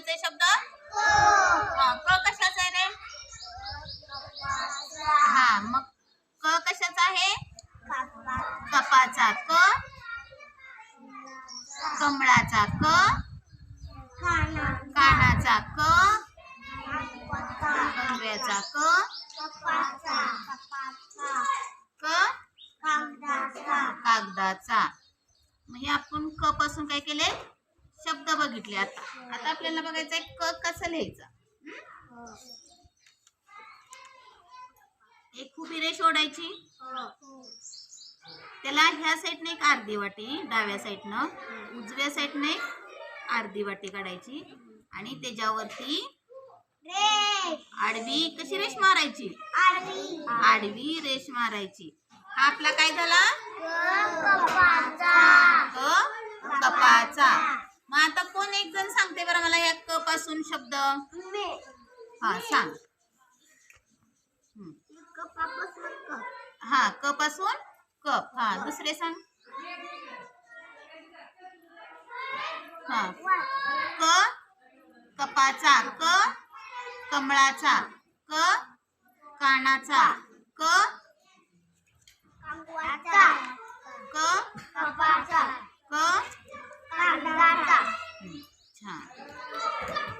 आहे शब्द? हा क कशाचा आहे रे? हा मग क कशाचा आहे? कपाचा. क? कमळाचा. क? कानाचा. क? कंगव्याचा क? क? कागदाचा. मग हे आपण क पासून काय केले? बघितले आता. आता आपल्याला बघायचं आहे क कसं लिहायचं. हं? एक उभी रेष ओढायची. त्याला ह्या साईडने एक अर्धी वाटी डाव्या साईडनं उजव्या साईडने एक अर्धी वाटी काढायची. आणि त्याच्यावरती आडवी कशी रेष मारायची? आडवी रेष मारायची. हा आपला काय झाला? कपाचा मग आता कोण एक जण सांगते बरं मला या क पासून शब्द? हा सांग. हं. हा क पासून कप हा दुसरे सांग. हा. क कपाचा क कमळाचा क कानाचा क time.